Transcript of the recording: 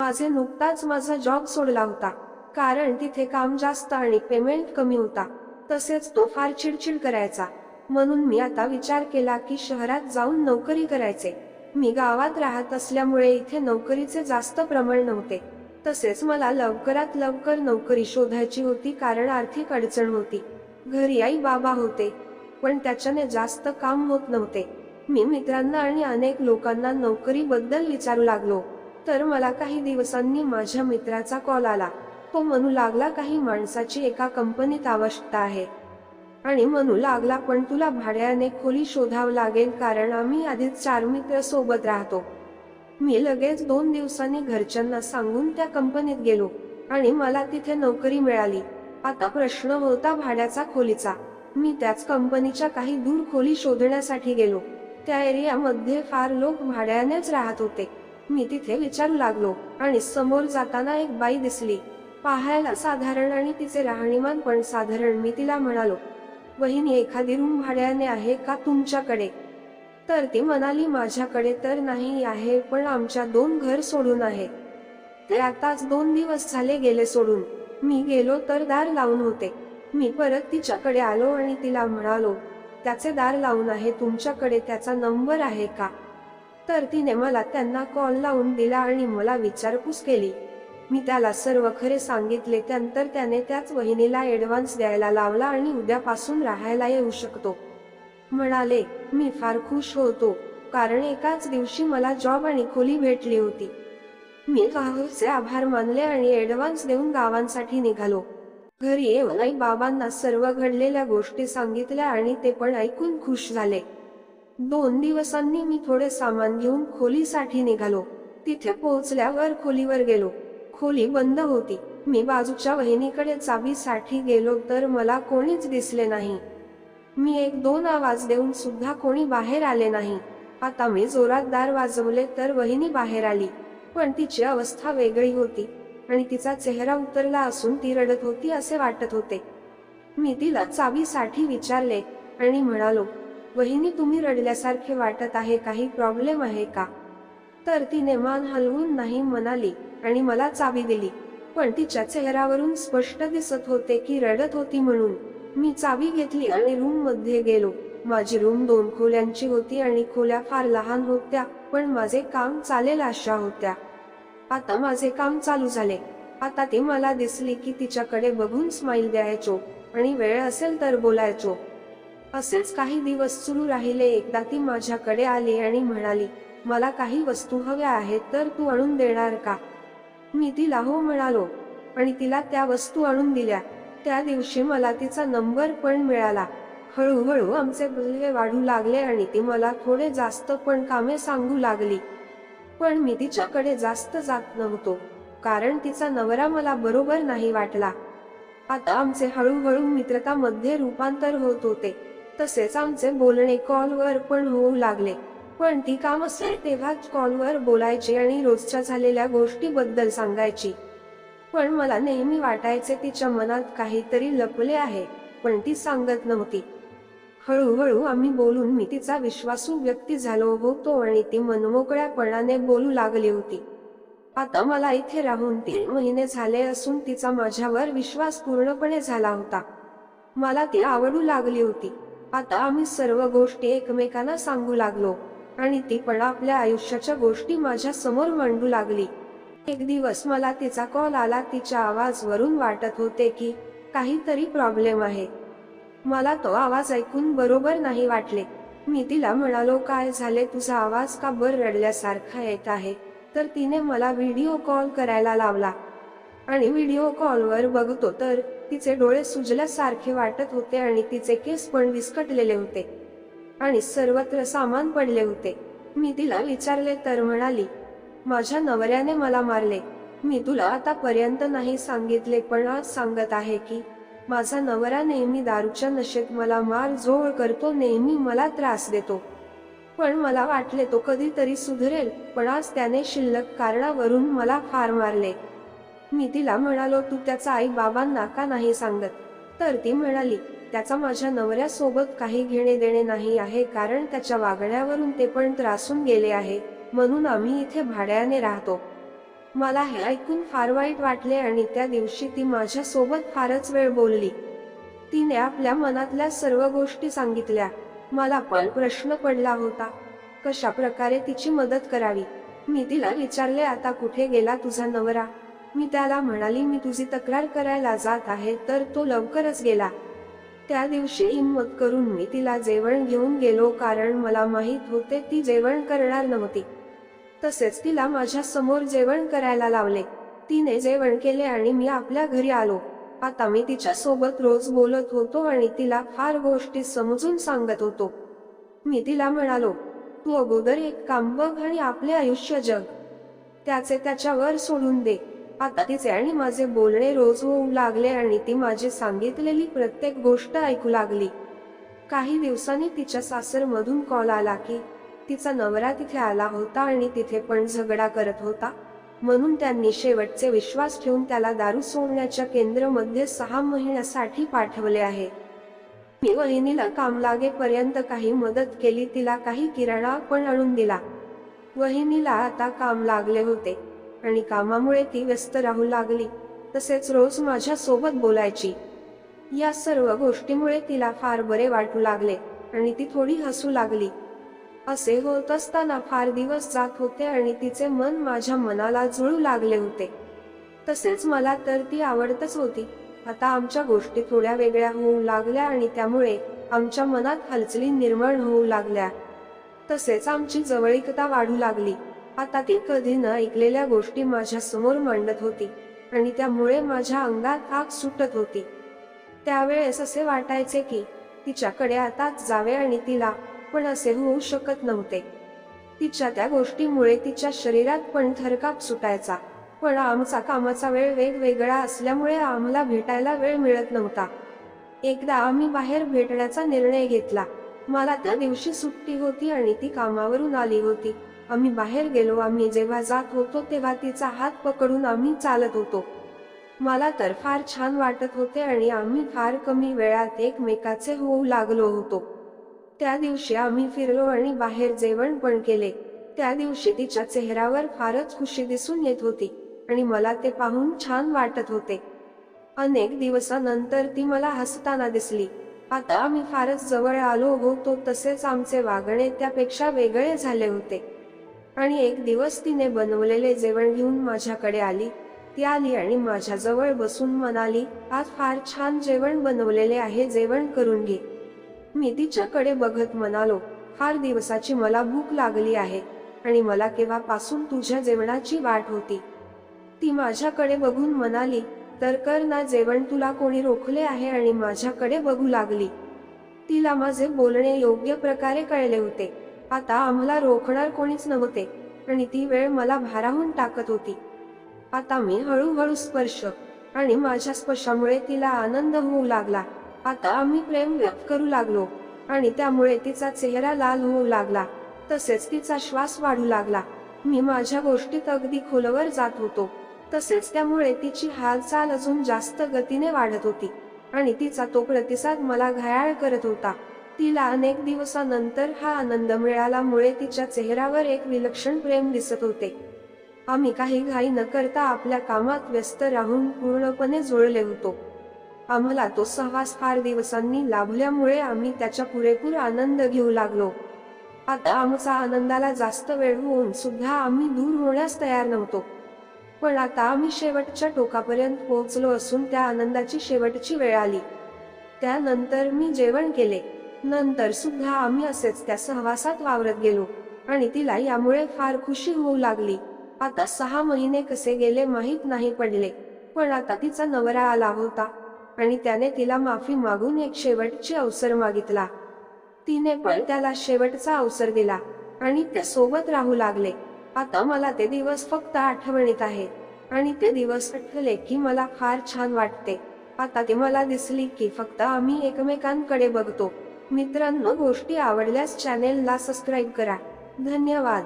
माझे नुकताच माझा जॉब सोडला होता. कारण तिथे काम जास्त आणि पेमेंट कमी होता. तसेच तो फार चिडचिड करायचा. म्हणून मी आता विचार केला की शहरात जाऊन नोकरी करायचे. मी गावात राहत असल्यामुळे इथे नोकरीचे जास्त प्रमाण नव्हते. तसेच मला लवकरात लवकर नोकरी शोधायची होती कारण आर्थिक अडचण होती. घरी आई बाबा होते. पण त्याच्याने जास्त काम होत नव्हते. मी मित्रांना आणि अनेक लोकांना नोकरीबद्दल विचारू लागलो. तर मला काही दिवसांनी माझ्या मित्राचा कॉल आला. तो म्हणू लागला काही माणसाची एका कंपनीत आवश्यकता आहे. आणि म्हणू लागला पण तुला भाड्याने खोली शोधावं लागेल कारण आम्ही आधीच चार मित्र सोबत राहतो. मी लगेच दोन दिवसांनी घरच्यांना सांगून त्या कंपनीत गेलो आणि मला तिथे नोकरी मिळाली. आता प्रश्न होता भाड्याचा खोलीचा. मी त्याच कंपनीच्या काही दूर खोली शोधण्यासाठी गेलो. त्या एरियामध्ये फार लोक भाड्यानेच राहत होते. मी तिथे विचारू लागलो आणि समोर जाताना एक बाई दिसली. पाहायला साधारण आणि तिचे राहणीमान पण साधारण मी तिला म्हणालो वहिनी एखादी रूम भाड्याने आहे का तुमच्याकडे? तर ती म्हणाली माझ्याकडे तर नाही आहे पण आमच्या दोन घर सोडून आहे. ते आताच दोन दिवस झाले गेले सोडून. मी गेलो तर दार लावून होते. मी परत तिच्याकडे आलो आणि तिला म्हणालो त्याचे दार लावून आहे तुमच्याकडे त्याचा नंबर आहे का? तर तिने मला त्यांना कॉल लावून दिला आणि मला विचारपूस केली. मी त्याला सर्व खरे सांगितले त्यानंतर त्याने त्याच वहिनीला ऍडव्हान्स द्यायला लावला आणि उद्यापासून राहायला येऊ शकतो. म्हणाले मी फार खुश होतो कारण एकाच दिवशी मला जॉब आणि खोली भेटली होती. मी राहुलचे आभार मानले आणि ऍडव्हान्स देऊन गावांसाठी निघालो. घरी येऊन आई बाबांना सर्व घडलेल्या गोष्टी सांगितल्या आणि ते पण ऐकून खुश झाले. दोन दिवसांनी मी थोडे सामान घेऊन खोलीसाठी निघालो. तिथे पोहोचल्यावर खोलीवर गेलो. खोली बंद होती. मी बाजूच्या वहिनीकडे चावीसाठी गेलो तर मला कोणीच दिसले नाही. मी एक दोन आवाज देऊन सुद्धा कोणी बाहेर आले नाही. आता मी जोरात दार वाजवले तर वहिनी बाहेर आली. पण तिची अवस्था वेगळी होती आणि तिचा चेहरा उतरला असून ती रडत होती असे वाटत होते. मी तिला चावीसाठी विचारले आणि म्हणालो वहिनी तुम्ही रडल्यासारखे वाटत आहे काही प्रॉब्लेम आहे का? तर तिने मान हलवून नाही म्हणाली आणि मला चावी दिली. पण तिच्या चेहऱ्यावरून स्पष्ट दिसत होते की रडत होती म्हणून. मी चावी घेतली आणि रूममध्ये गेलो. माझी रूम दोन खोल्यांची होती आणि खोल्या फार लहान होत्या पण माझे काम चालेल अशा होत्या. आता माझे काम चालू झाले. आता ती मला दिसली की तिच्याकडे बघून स्माइल द्यायचो आणि वेळ असेल तर बोलायचो. असेच काही दिवस सुरू राहिले. एकदा ती माझ्याकडे आली आणि म्हणाली मला काही वस्तू हव्या आहेत तर तू आणून देणार का? मी तिला हो म्हणालो. आणि तिला त्या वस्तू आणून दिल्या. त्या दिवशी मला तिचा नंबर पण मिळाला. हळूहळू आमचे बोलणे वाढू लागले आणि ती मला थोडे जास्त पण कामे सांगू लागली. पण मी तिच्याकडे जास्त जात नव्हतो कारण तिचा नवरा मला बरोबर नाही वाटला. आता आमचे हळूहळू मित्रतामध्ये रूपांतर होत होते. तसेच आमचे बोलणे कॉलवर पण होऊ लागले. पण ती काम असेल तेव्हाच कॉलवर बोलायची आणि रोजच्या झालेल्या गोष्टीबद्दल सांगायची. पण मला नेहमी वाटायचे तिच्या मनात काहीतरी लपले आहे पण ती सांगत नव्हती. हळूहळू आम्ही बोलून मी तिचा विश्वासू व्यक्ती झालो होतो आणि ती मनमोकळ्यापणाने बोलू लागली होती. आता मला इथे राहून तीन महिने झाले असून तिचा माझ्यावर विश्वास पूर्णपणे झाला होता. मला ती आवडू लागली होती. आता आम्ही सर्व गोष्टी एकमेकांना सांगू लागलो आणि ती पण आपल्या आयुष्याच्या गोष्टी माझ्यासमोर मांडू लागली. एक दिवस मला तिचा कॉल आला. तिच्या आवाजवरून वाटत होते की काहीतरी प्रॉब्लेम आहे. मला तो आवाज ऐकून बरोबर नाही वाटले. मी तिला म्हणालो काय झाले? तुझा आवाज का बर रडल्यासारखा येत आहे? तर तिने मला व्हिडिओ कॉल करायला लावला. आणि व्हिडिओ कॉलवर बघतो तर तिचे डोळे सुजल्यासारखे वाटत होते आणि तिचे केस पण विस्कटलेले होते. आणि सर्वत्र सामान पडले होते. मी तिला विचारले तर म्हणाली माझ्या नवऱ्याने मला मारले. मी तुला आतापर्यंत नाही सांगितले पण आज सांगत आहे की माझा नवरा नेहमी दारूच्या नशेत मला मार जोळ करतो नेहमी मला त्रास देतो. पण मला वाटले तो कधीतरी सुधरेल पण आज त्याने शिल्लक कारणावरून मला फार मारले. मी तिला म्हणालो तू त्याचा आई बाबांना का नाही सांगत. तर ती म्हणाली त्याचा माझ्या नवऱ्यासोबत काही घेणे देणे नाही आहे कारण त्याच्या वागण्यावरून ते पण त्रासून गेले आहे म्हणून आम्ही इथे भाड्याने राहतो. मला हे ऐकून फार वाईट वाटले आणि त्या दिवशी ती माझ्या सोबत फारच वेळ बोलली. तिने आपल्या मनातल्या सर्व गोष्टी सांगितल्या. मला पण प्रश्न पडला होता कशा प्रकारे तिची मदत करावी? मी तिला विचारले आता कुठे गेला तुझा नवरा? मी त्याला म्हणाली मी तुझी तक्रार करायला जात आहे तर तो लवकरच गेला. त्या दिवशी हिंमत करून मी तिला जेवण घेऊन गेलो कारण मला माहीत होते ती जेवण करणार नव्हती. तसेच तिला माझ्यासमोर जेवण करायला लावले. तिने जेवण केले आणि मी आपल्या घरी आलो. आता मी तिच्या सोबत रोज बोलत होतो आणि तिला फार गोष्टी समजून सांगत होतो. मी तिला म्हणालो तू अगोदर एक काम बघ आणि आपले आयुष्य जग. त्याचे त्याच्यावर सोडून दे. आता तिचे आणि माझे बोलणे रोज होऊ लागले आणि ती माझी सांगितलेली प्रत्येक गोष्ट ऐकू लागली. काही दिवसांनी तिच्या सासरमधून कॉल आला की तिचा नवरा तिथे आला होता आणि तिथे पण झगडा करत होता. म्हणून त्यांनी शेवटचे विश्वास ठेवून त्याला दारू सोडण्याच्या केंद्रमध्ये सहा महिन्यासाठी पाठवले आहे. मी वहिनीला काम लागेपर्यंत काही मदत केली तिला काही किराणा पण आणून दिला. वहिनीला आता काम लागले होते. आणि कामामुळे ती व्यस्त राहू लागली. तसेच रोज माझ्या सोबत बोलायची. या सर्व गोष्टीमुळे तिला फार बरे वाटू लागले आणि ती थोडी हसू लागली. असे होत असताना फार दिवस जात होते आणि तिचे मन माझ्या मनाला जुळू लागले होते. तसेच मला तर ती आवडतच होती. आता आमच्या गोष्टी थोड्या वेगळ्या होऊ लागल्या आणि त्यामुळे आमच्या मनात हालचाली निर्माण होऊ लागल्या. तसेच आमची जवळीकता वाढू लागली. आता ती कधी न ऐकलेल्या गोष्टी माझ्यासमोर मांडत होती आणि त्यामुळे माझ्या अंगात आग सुटत होती. त्यावेळेस असे वाटायचे की तिच्याकडे आताच जावे आणि तिला पण असे होऊ शकत नव्हते. तिच्या त्या गोष्टीमुळे तिच्या शरीरात पण थरकाप सुटायचा पण आमचा कामाचा वेळ वेगवेगळा असल्यामुळे आम्हाला भेटायला वेळ मिळत नव्हता. एकदा आम्ही बाहेर भेटण्याचा निर्णय घेतला. मला त्या दिवशी सुट्टी होती आणि ती कामावरून आली होती. आम्ही बाहेर गेलो आम्ही जेव्हा जात होतो तेव्हा तिचा हात पकडून आम्ही चालत होतो. मला तर फार छान वाटत होते आणि आम्ही फार कमी वेळात एकमेकाचे होऊ लागलो होतो. त्या दिवशी आम्ही फिरलो आणि बाहेर जेवण पण केले. त्या दिवशी तिच्या चेहऱ्यावर फारच खुशी दिसून येत होती आणि मला ते पाहून छान वाटत होते. अनेक दिवसानंतर ती मला हसताना दिसली. आता आम्ही फारच जवळ आलो होतो तसेच आमचे वागणे त्यापेक्षा वेगळे झाले होते. आणि एक दिवस तिने बनवलेले जेवण घेऊन माझ्याकडे आली. ती आली आणि माझ्याजवळ बसून म्हणाली आज फार छान जेवण बनवलेले आहे जेवण करून घे. मी तिच्याकडे बघत म्हणालो फार दिवसाची मला भूक लागली आहे आणि मला केव्हापासून तुझ्या जेवणाची वाट होती. ती माझ्याकडे बघून म्हणाली तर कर ना जेवण तुला कोणी रोखले आहे आणि माझ्याकडे बघू लागली. तिला माझे बोलणे योग्य प्रकारे कळले होते. आता आम्हाला रोखणार कोणीच नव्हते आणि ती वेळ मला भाराहून टाकत होती. आता मी हळूहळू स्पर्श आणि माझ्या स्पर्शामुळे तिला आनंद होऊ लागला. आता आम्ही प्रेम व्यक्त करू लागलो आणि त्यामुळे तिचा चेहरा लाल होऊ लागला तसेच तिचा श्वास वाढू लागला. मी माझ्या गोष्टीत अगदी खोलवर जात होतो तसेच त्यामुळे तिची हालचाल अजून जास्त गतीने वाढत होती आणि तिचा तो प्रतिसाद मला घायाळ करत होता. तिला अनेक दिवसानंतर हा आनंद मिळाल्यामुळे तिच्या चेहऱ्यावर एक विलक्षण प्रेम दिसत होते. आम्ही काही घाई न करता आपल्या कामात व्यस्त राहून पूर्णपणे जुळले होतो. आम्हाला तो सहवास फार दिवसांनी लाभल्यामुळे आम्ही त्याचा पुरेपूर आनंद घेऊ लागलो. आता आमचा आनंदाला जास्त वेळ होऊन सुद्धा आम्ही दूर होण्यास तयार नव्हतो. पण आता आम्ही शेवटच्या टोकापर्यंत पोहोचलो असून त्या आनंदाची शेवटची वेळ आली. त्यानंतर मी जेवण केले. नंतर सुद्धा आम्ही असेच त्या सहवासात वावरत गेलो आणि तिला यामुळे फार खुशी होऊ लागली. आता सहा महिने कसे गेले माहीत नाही पडले पण आता तिचा नवरा आला होता आणि त्याने तिला माफी मागून एक शेवटचे अवसर मागितला. तिने पण त्याला शेवटचा अवसर दिला आणि त्या सोबत राहू लागले. आता मला ते दिवस फक्त आठवणीत आहेत आणि ते दिवस आठवले की मला फार छान वाटते. आता ती मला दिसली की फक्त आम्ही एकमेकांकडे बघतो. मित्रांनो गोष्टी आवडल्यास चॅनेलला सबस्क्राईब करा. धन्यवाद.